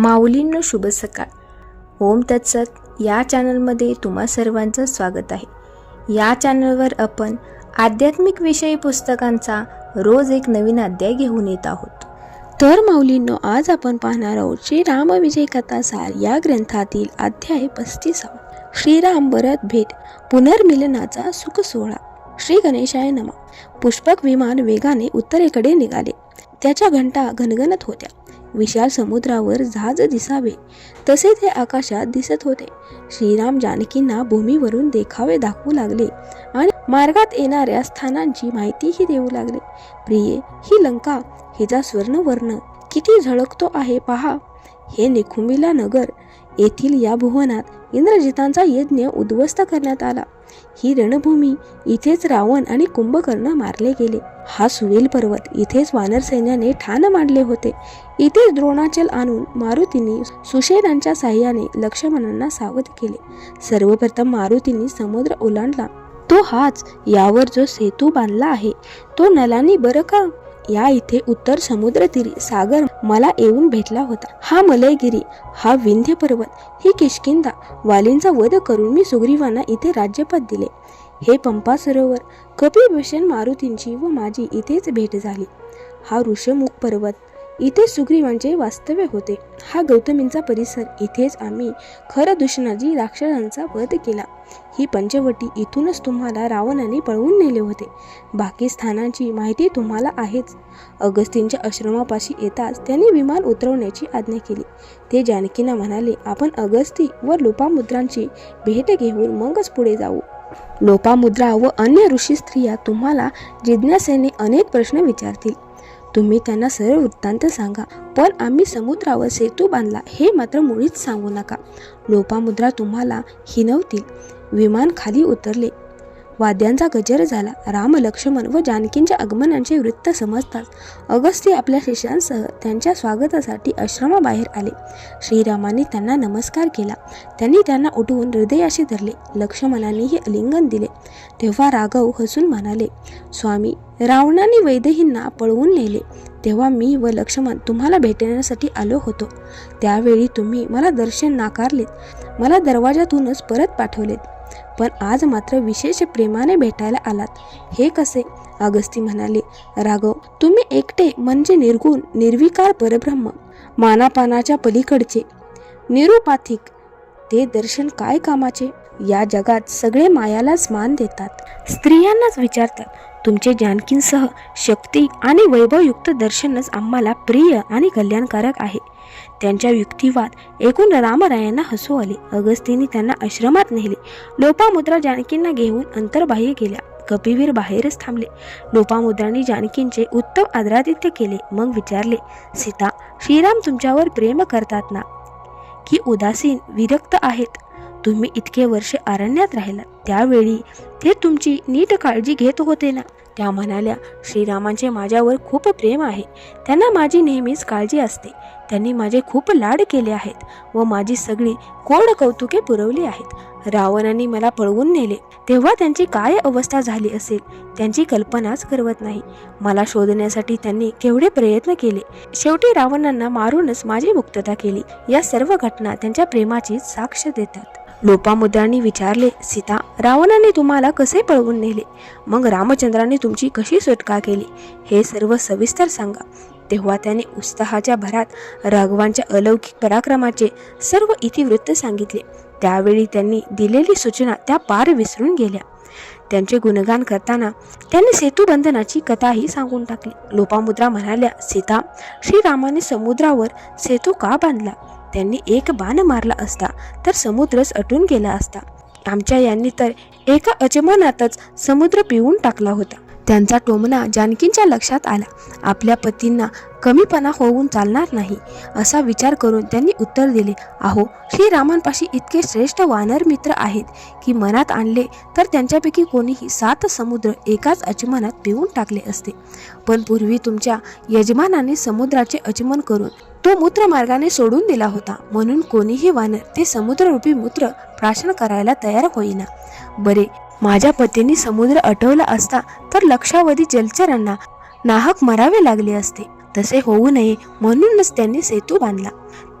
माऊलींनो शुभ सकाळ. ओम तत्सत. या चॅनलमध्ये तुम्हा सर्वांचं स्वागत आहे. या चॅनलवर आपण आध्यात्मिक विषयी पुस्तकांचा रोज एक नवीन अध्याय घेऊन येत आहोत. तर माऊलींनो आज आपण पाहणार आहोत श्री रामविजय कथासार या ग्रंथातील अध्याय पस्तीसावा. श्रीराम भरत भेट पुनर्मिलनाचा सुख सोहळा. श्री गणेशाय नमा. पुष्पक विमान वेगाने उत्तरेकडे निघाले. त्याच्या घंटा घनघनत होत्या. विशाल समुद्रावर जहाज दिसावे. तसे ते आकाशात दिसत होते. श्रीराम जानकींना भूमीवरून देखावे दाखवू लागले आणि मार्गात येणाऱ्या स्थानांची माहितीही देऊ लागले. प्रिये ही लंका हिचा स्वर्णवर्ण किती झळकतो आहे पहा. हे निखुंबिला नगर येथील या भुवनात इंद्रजितांचा यज्ञ उद्ध्वस्त करण्यात आला. ही रणभूमी इथेच रावण आणि कुंभकर्ण मारले गेले. हा सुवेल पर्वत इथेच वानर सैन्याने ठाण मांडले होते. इथेच द्रोणाचल आणून मारुतींनी सुशेनांच्या साह्याने लक्ष्मणांना सावध केले. सर्वप्रथम मारुतींनी समुद्र ओलांडला. तो हाच यावर जो सेतू बांधला आहे. तो नलानी बरं का? या इथे उत्तर समुद्र तीरी सागर मला येऊन भेटला होता. हा मलयगिरी हा विंध्य पर्वत ही किशकिंदा वालींचा वध करून मी सुग्रीवांना इथे राज्यपद दिले. हे पंपा सरोवर कपिभूषण मारुतींची व माझी इथेच भेट झाली. हा ऋषमुख पर्वत इथे सुग्रीवांचे वास्तव्य होते. हा गौतमींचा परिसर. इथेच आम्ही खरं दुष्णाजी राक्षसांचा वध केला. ही पंचवटी इथूनच तुम्हाला रावणाने पळवून नेले होते. बाकी स्थानांची माहिती तुम्हाला आहेच. अगस्तींच्या आश्रमापाशी येताच त्यांनी विमान उतरवण्याची आज्ञा केली. ते जानकीना म्हणाले आपण अगस्ती व लोपामुद्रांची भेट घेऊन मगच पुढे जाऊ. लोपामुद्रा व अन्य ऋषी स्त्रिया तुम्हाला जिज्ञासेने अनेक प्रश्न विचारतील. तुम्ही त्यांना सरळ वृत्तांत सांगा. पण आम्ही समुद्रावर सेतू बांधला हे मात्र मुळीच सांगू नका. लोपामुद्रा तुम्हाला हिनवतील. विमान खाली उतरले. वाद्यांचा गजर झाला. राम लक्ष्मण व जानकींच्या आगमनाचे वृत्त समजताच अगस्ती आपल्या शिष्यांसह त्यांच्या स्वागतासाठी आश्रमाबाहेर आले. श्रीरामाने त्यांना नमस्कार केला. त्यांनी त्यांना उठवून हृदयाशी धरले. लक्ष्मणानेही आलिंगन दिले. तेव्हा राघव हसून म्हणाले स्वामी रावणाने वैदेहींना पळवून नेले. तेव्हा मी व लक्ष्मण तुम्हाला भेटण्यासाठी आलो होतो. त्यावेळी तुम्ही मला दर्शन नाकारलेत. मला दरवाजातूनच परत पाठवलेत. पण आज मात्र विशेष प्रेमाने भेटायला आलात. हे कसे? अगस्ती म्हणाले राघव तुम्ही एकटे म्हणजे निर्गुण निर्विकार परब्रह्म मानापानाच्या पलीकडचे. निरुपाथिक ते दर्शन काय कामाचे? या जगात सगळे मायालाच मान देतात. स्त्रियांनाच विचारतात तुमचे जानकींसह शक्ती आणि वैभवयुक्त दर्शनच आम्हाला प्रिय आणि कल्याणकारक आहे. त्यांच्या युक्तिवाद एकूण रामरायांना हसू आले. अगस्तीने त्यांना आश्रमात नेले. लोपामुद्रा जानकींना घेऊन अंतर्बाह्य गेल्या कपिवीर बाहेरच थांबले. लोपामुद्रांनी जानकींचे उत्तम आदरातिथ्य केले. मग विचारले सीता श्रीराम तुमच्यावर प्रेम करतात ना? की उदासीन विरक्त आहेत? तुम्ही इतके वर्ष अरण्यात राहिलात. त्यावेळी ते तुमची नीट काळजी घेत होते ना? त्या म्हणाल्या श्रीरामांचे माझ्यावर खूप प्रेम आहे. त्यांना माझी नेहमीच काळजी असते. त्यांनी माझे खूप लाड केले आहेत व माझी सगळी कोड कौतुके पुरवली आहेत. रावणाने मला पळवून नेले. तेव्हा त्यांची काय अवस्था झाली असेल त्यांची कल्पनाच करवत नाही. मला शोधण्यासाठी त्यांनी केवढे प्रयत्न केले. शेवटी रावणांना मारूनच माझी मुक्तता केली. या सर्व घटना त्यांच्या प्रेमाची साक्ष देतात. लोपामुद्रांनी विचारले सीता रावणाने तुम्हाला कसे पळवून नेले? मग रामचंद्राने तुमची कशी सुटका केली? हे सर्व सविस्तर सांगा. तेव्हा त्याने उत्साहाच्या भरात राघवांच्या अलौकिक पराक्रमाचे सर्व इतिवृत्त सांगितले. त्यावेळी त्यांनी दिलेली सूचना त्या पार विसरून गेल्या. त्यांचे गुणगान करताना त्यांनी सेतुबंधनाची कथाही सांगून टाकली. लोपामुद्रा म्हणाल्या सीता श्रीरामाने समुद्रावर सेतू का बांधला? त्यांनी एक बाण मारला असता तर समुद्रच अटून गेला असता. आमच्या यांनी तर एका अचमानातच समुद्र पिऊन टाकला होता. त्यांचा टोमना जानकींच्या लक्षात आला. आपल्या पतींना कमीपणा होऊन चालणार नाही असा विचार करून त्यांनी उत्तर दिले अहो श्रीरामांपाशी इतके श्रेष्ठ वानर मित्र आहेत की मनात आणले तर त्यांच्यापैकी कोणीही सात समुद्र एकाच अचमनात पिऊन टाकले असते. पण पूर्वी तुमच्या यजमानाने समुद्राचे अचमन करून तो मूत्र मार्गाने सोडून दिला होता. म्हणून कोणीही वानर ते समुद्ररूपी मूत्र प्राशन करायला तयार होईना. बरे माझ्या पतींनी समुद्र अटवला असता तर लक्षावधी जलचरांना नाहक मरावे लागले असते. तसे होऊ नये म्हणूनच त्यांनी सेतू बांधला.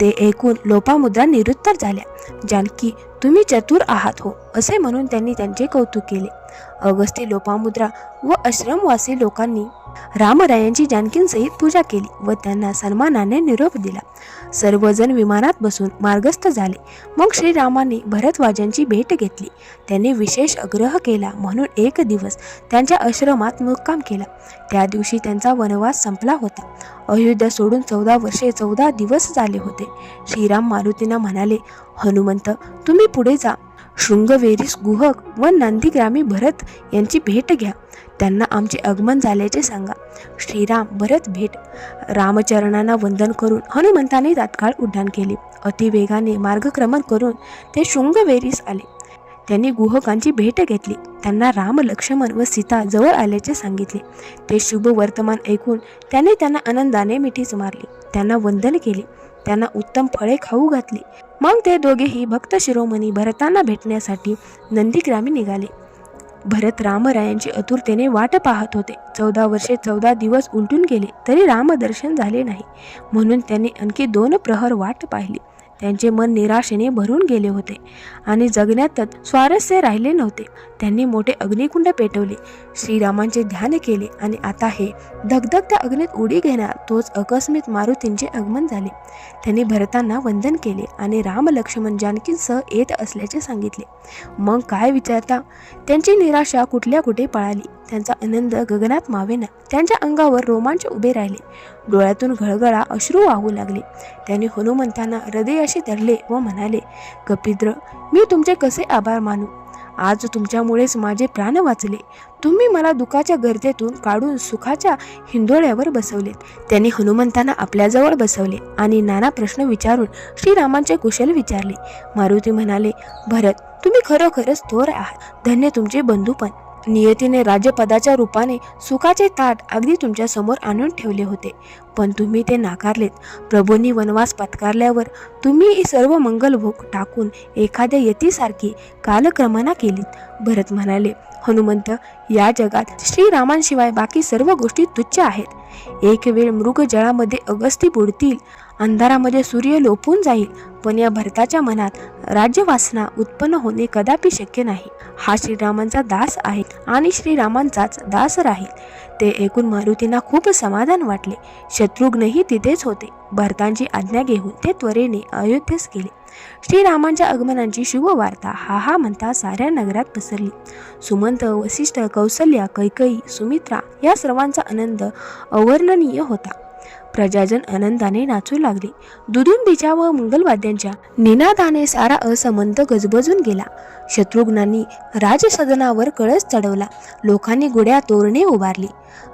ते ऐकून लोपामुद्रा निरुत्तर झाल्या. जानकी तुम्ही चतुर आहात हो असे म्हणून त्यांनी त्यांचे कौतुक केले. अगस्ती लोपामुद्रा व आश्रमवासी लोकांनी रामरायांची जानकींसहित पूजा केली व त्यांना सन्मानाने निरोप दिला. सर्वजण विमानात बसून मार्गस्थ झाले. मग श्रीरामांनी भरतवाजांची भेट घेतली. त्यांनी विशेष आग्रह केला म्हणून एक दिवस त्यांच्या आश्रमात मुक्काम केला. त्या दिवशी त्यांचा वनवास संपला होता. अयोध्या सोडून चौदा वर्षे चौदा दिवस झाले होते. श्रीराम मारुतींना म्हणाले हनुमंत तुम्ही पुढे जा. शृंगवेरीस गुहक व नांदीग्रामी भरत यांची भेट घ्या. त्यांना आमचे आगमन झाल्याचे सांगा. श्रीराम भरत भेट. रामचरणांना वंदन करून हनुमंताने तात्काळ उड्डाण केले. अतिवेगाने मार्गक्रमण करून ते शृंगवेरीस आले. त्यांनी गुहकांची भेट घेतली. त्यांना राम लक्ष्मण व सीता जवळ आल्याचे सांगितले. ते शुभ वर्तमान ऐकून त्याने त्यांना आनंदाने मिठीच मारली. त्यांना वंदन केले. त्यांना उत्तम फळे खाऊ घातली. मग ते दोघेही भक्त शिरोमणी भरतांना भेटण्यासाठी नंदीग्रामी निघाले. भरत रामरायांची आतुरतेने वाट पाहत होते. चौदा वर्षे चौदा दिवस उलटून गेले तरी रामदर्शन झाले नाही. म्हणून त्यांनी आणखी दोन प्रहर वाट पाहिली. त्यांचे मन निराशेने भरून गेले होते. आणि जगण्यातच स्वारस्य राहिले नव्हते. त्यांनी मोठे अग्निकुंड पेटवले. श्रीरामांचे ध्यान केले आणि आता हे धगधगत्या अग्नीत उडी घेणार तोच अकस्मित मारुतींचे आगमन झाले. त्यांनी भरतांना वंदन केले आणि राम लक्ष्मण जानकींसह येत असल्याचे सांगितले. मग काय विचारता? त्यांची निराशा कुठल्या कुठे पळाली? त्यांचा आनंद गगनात मावेना. त्यांच्या अंगावर रोमांच उभे राहिले. डोळ्यातून घळघळा अश्रू वाहू लागले. त्याने हनुमंतांना हृदयाशी धरले व म्हणाले कपिद्र मी तुमचे कसे आभार मानू? आज तुमच्यामुळेच माझे प्राण वाचले. तुम्ही मला दुःखाच्या गर्दीतून काढून सुखाच्या हिंदोळ्यावर बसवलेत त्यांनी हनुमंतांना आपल्याजवळ बसवले आणि नाना प्रश्न विचारून श्रीरामांचे कुशल विचारले. मारुती म्हणाले भरत तुम्ही खरोखरच थोर आहात. धन्य तुमचे बंधूपण नियतीने राज्यपदाच्या रूपाने सुखाचे ताट अगदी तुमच्यासमोर आणून ठेवले होते. पण तुम्ही ते नाकारलेत. प्रभूंनी वनवास पत्कारल्यावर तुम्ही सर्व मंगलभोग टाकून एखाद्या यतीसारखी कालक्रमणा केलीत. भरत म्हणाले हनुमंत या जगात श्रीरामांशिवाय बाकी सर्व गोष्टी तुच्छ आहेत. एक वेळ मृग जळामध्ये अगस्ती बुडतील अंधारामध्ये सूर्य लोपून जाईल पण या भरताच्या मनात राज्यवासना उत्पन्न होणे कदापि शक्य नाही. हा श्रीरामांचा दास आहे आणि श्रीरामांचाच दास राहील. ते ऐकून मारुतींना खूप समाधान वाटले. शत्रुघ्नही तिथेच होते. भरतांची आज्ञा घेऊन ते त्वरेने अयोध्येस गेले. श्रीरामांच्या आगमनाची शुभवार्ता. हा हा म्हणता साऱ्या नगरात पसरली. सुमंत वसिष्ठ कौसल्या कैकई सुमित्रा या सर्वांचा आनंद अवर्णनीय होता. प्रजाजन आनंदाने नाचू लागले. दुदुंबीच्या व मंगलवाद्यांच्या निनादाने सारा असमंत गजबजून गेला. शत्रुघ्नांनी राजसदनावर कळस चढवला. लोकांनी गुड्या तोरणे उभारली.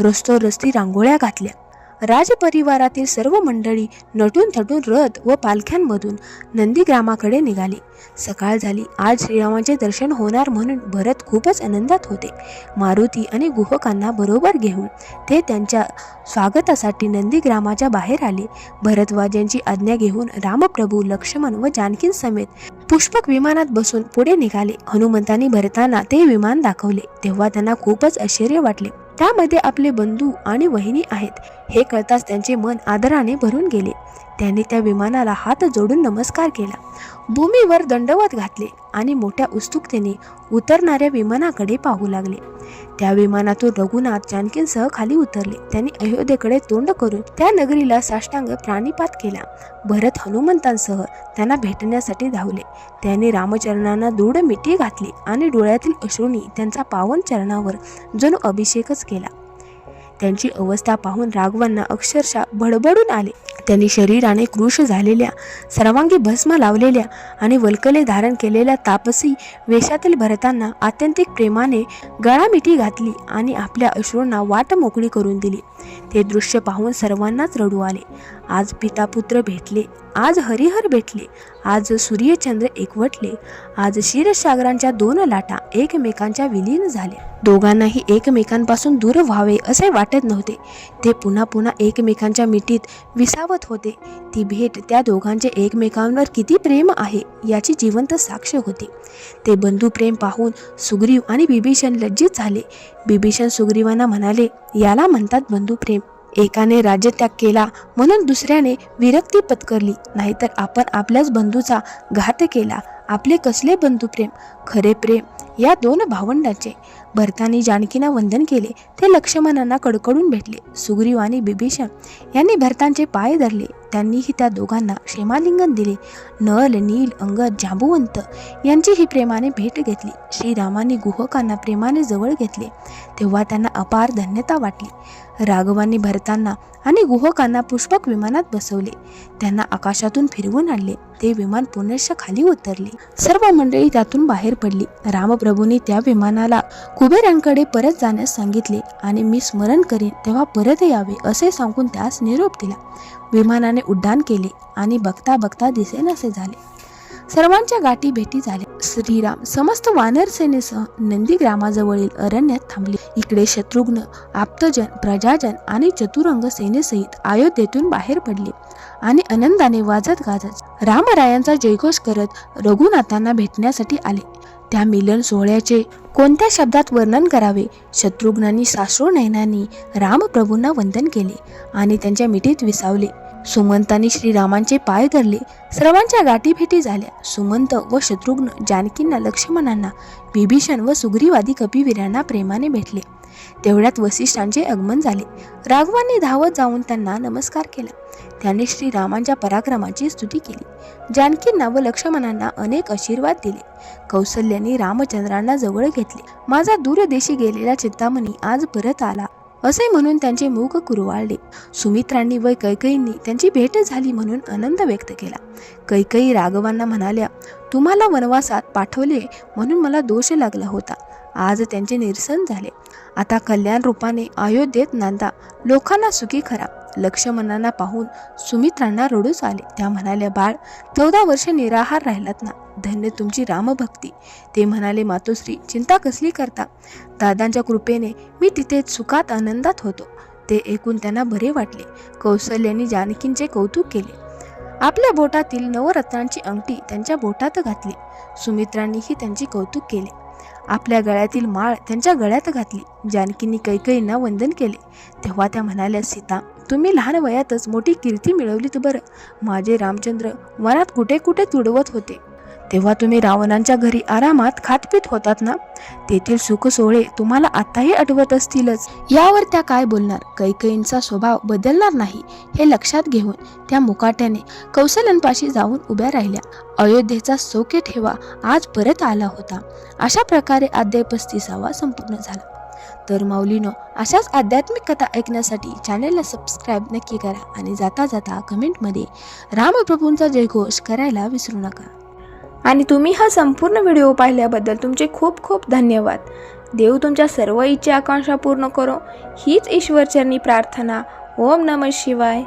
रस्तोरस्ती रांगोळ्या घातल्या. राजपरिवारातील सर्व मंडळी नटून थटून रथ व पालख्यांमधून नंदीग्रामाकडे निघाली. सकाळ झाली. आज श्रीरामाचे दर्शन होणार म्हणून भरत खूपच आनंदात होते. मारुती आणि गुहकांना बरोबर घेऊन ते त्यांच्या स्वागतासाठी नंदीग्रामाच्या बाहेर आले. भरतवाजांची आज्ञा घेऊन रामप्रभू लक्ष्मण व जानकींसमेत पुष्पक विमानात बसून पुढे निघाले. हनुमंतांनी भरताना ते विमान दाखवले. तेव्हा त्यांना खूपच आश्चर्य वाटले. त्यामध्ये आपले बंधू आणि वहिनी आहेत. हे कळताच त्यांचे मन आदराने भरून गेले. त्याने त्या विमानाला हात जोडून नमस्कार केला. भूमीवर दंडवत घातले आणि मोठ्या उत्सुकतेने उतरणाऱ्या विमानाकडे पाहू लागले. त्या विमानातून रघुनाथ जानकींसह खाली उतरले. त्यांनी अयोध्येकडे तोंड करून त्या नगरीला साष्टांग प्राणिपात केला. भरत हनुमंतांसह त्यांना भेटण्यासाठी धावले. त्यांनी रामचरणांना दृढ मिठी घातली आणि डोळ्यातील अश्रूंनी त्यांचा पावन चरणावर जणू अभिषेकच केला. त्यांची अवस्था पाहून राघवांना अक्षरशः भडबडून आले. त्यांनी शरीराने कृश झालेल्या सर्वांगी भस्म लावलेल्या आणि वल्कले धारण केलेल्या तापसी वेशातील भरतांना आत्यंतिक प्रेमाने गळामिठी घातली आणि आपल्या अश्रूंना वाट मोकळी करून दिली. ते दृश्य पाहून सर्वांनाच रडू आले. आज पितापुत्र भेटले आज हरिहर भेटले आज सूर्यचंद्र एकवटले आज क्षीरसागरांच्या दोन लाटा एकमेकांच्या विलीन झाल्या. दोघांनाही एकमेकांपासून दूर व्हावे असे वाटत नव्हते. ते पुन्हा पुन्हा एकमेकांच्या मिठीत विसावत होते. ती भेट त्या दोघांचे एकमेकांवर किती प्रेम आहे याची जिवंत साक्ष होती. ते बंधू प्रेम पाहून सुग्रीव आणि बिभीषण लज्जित झाले. बिभीषण सुग्रीवांना म्हणाले याला म्हणतात बंधुप्रेम. एकाने राज्यत्याग केला म्हणून दुसऱ्याने विरक्ती पत्करली. नाहीतर आपण आपल्याच बंधूचा घात केला. आपले कसले बंधुप्रेम? खरे प्रेम या दोन भावंडांचे. भरताने जानकीना वंदन केले ते लक्ष्मणांना कडकडून भेटले. सुग्रीव आणि बिभीषण यांनी भरतांचे पाय धरले. त्यांनीही त्या दोघांना क्षेमालिंगन दिले. नल नील अंगद जांबुवंत यांची ही प्रेमाने भेट घेतली. श्रीरामाने गुहकांना प्रेमाने जवळ घेतले. तेव्हा त्यांना अपार धन्यता वाटली. राघवांनी भरतांना आणि गुहकांना पुष्पक विमानात बसवले. त्यांना आकाशातून फिरवून आणले. ते विमान पुनश्च खाली उतरले. सर्व मंडळी त्यातून बाहेर पडली. रामप्रभूंनी त्या विमानाला कुबेरांकडे परत जाण्यास सांगितले आणि मी स्मरण करीन तेव्हा परत यावे असे सांगून त्यास निरोप दिला. विमानाने उड्डाण केले आणि बघता बघता दिसेनासे झाले. सर्वांच्या गाठी भेटी झाल्या. श्रीराम समस्त वानर सेनेसह नंदीग्रामाजवळील अरण्यात थांबले. इकडे शत्रुघ्न आप्तजन प्रजाजन आणि चतुरंग सेनेसहित अयोध्येतून बाहेर पडले आणि आनंदाने वाजत गाजत रामरायांचा जयघोष करत रघुनाथांना भेटण्यासाठी आले. त्या मिलन सोहळ्याचे कोणत्या शब्दात वर्णन करावे? शत्रुघ्नांनी सासू नयनांनी रामप्रभूंना वंदन केले आणि त्यांच्या मिठीत विसावले. सुमंतांनी श्रीरामांचे पाय धरले. सर्वांच्या गाठीभेटी झाल्या. सुमंत व शत्रुघ्न जानकींना लक्ष्मणांना विभीषण व सुग्रीवादी कपिवीरांना प्रेमाने भेटले. तेवढ्यात वसिष्ठांचे आगमन झाले. राघवांनी धावत जाऊन त्यांना नमस्कार केला. त्याने श्रीरामांच्या पराक्रमाची स्तुती केली. जानकींना व लक्ष्मणांना अनेक आशीर्वाद दिले. कौसल्याने रामचंद्रांना जवळ घेतले. माझा दूरदेशी गेलेला चिंतामणी आज परत आला असे म्हणून त्यांचे मुख कुरवाळले. सुमित्रांनी व कैकईंनी त्यांची भेट झाली म्हणून आनंद व्यक्त केला. कैकई राघवांना म्हणाल्या तुम्हाला वनवासात पाठवले म्हणून मला दोष लागला होता. आज त्यांचे निरसन झाले. आता कल्याण रूपाने अयोध्येत नांदा लोकांना सुखी खरा लक्ष्मणांना पाहून सुमित्रांना रडूच आले. त्या म्हणाल्या बाळ चौदा वर्ष निराहार राहिलात ना. धन्य तुमची रामभक्ती. ते म्हणाले मातोश्री चिंता कसली करता? दादांच्या कृपेने मी तिथे सुखात आनंदात होतो. ते ऐकून त्यांना बरे वाटले. कौशल्याने जानकींचे कौतुक केले. आपल्या बोटातील नवरत्नांची अंगठी त्यांच्या बोटात घातली. सुमित्रांनीही त्यांचे कौतुक केले. आपल्या गळ्यातील माळ त्यांच्या गळ्यात घातली. जानकींनी कैकईंना वंदन केले. तेव्हा त्या म्हणाल्या सीता तुम्ही लहान वयातच मोठी कीर्ती मिळवलीत बरं. माझे रामचंद्र वनात कुठे कुठे तुडवत होते. तेव्हा तुम्ही रावणांच्या घरी आरामात खातपीत होतात ना? तेथील सुख सोहळे तुम्हाला आताही आठवत असतीलच. यावर त्या काय बोलणार? कैकईंचा स्वभाव बदलणार नाही हे लक्षात घेऊन त्या मुकाट्याने कौशल्यांपाशी जाऊन उभ्या राहिल्या. अयोध्येचा सोके ठेवा आज परत आला होता. अशा प्रकारे अध्याय पस्तीसावा संपूर्ण झाला. तर माऊलीनो अशाच आध्यात्मिक कथा ऐकण्यासाठी चॅनलला सबस्क्राईब नक्की करा आणि जाता जाता कमेंटमध्ये रामप्रभूंचा जयघोष करायला विसरू नका. आणि तुम्ही हा संपूर्ण व्हिडिओ पाहिल्याबद्दल तुमचे खूप खूप धन्यवाद. देव तुमच्या सर्व इच्छा आकांक्षा पूर्ण करो. हीच ईश्वरचरणी प्रार्थना. ओम नम शिवाय.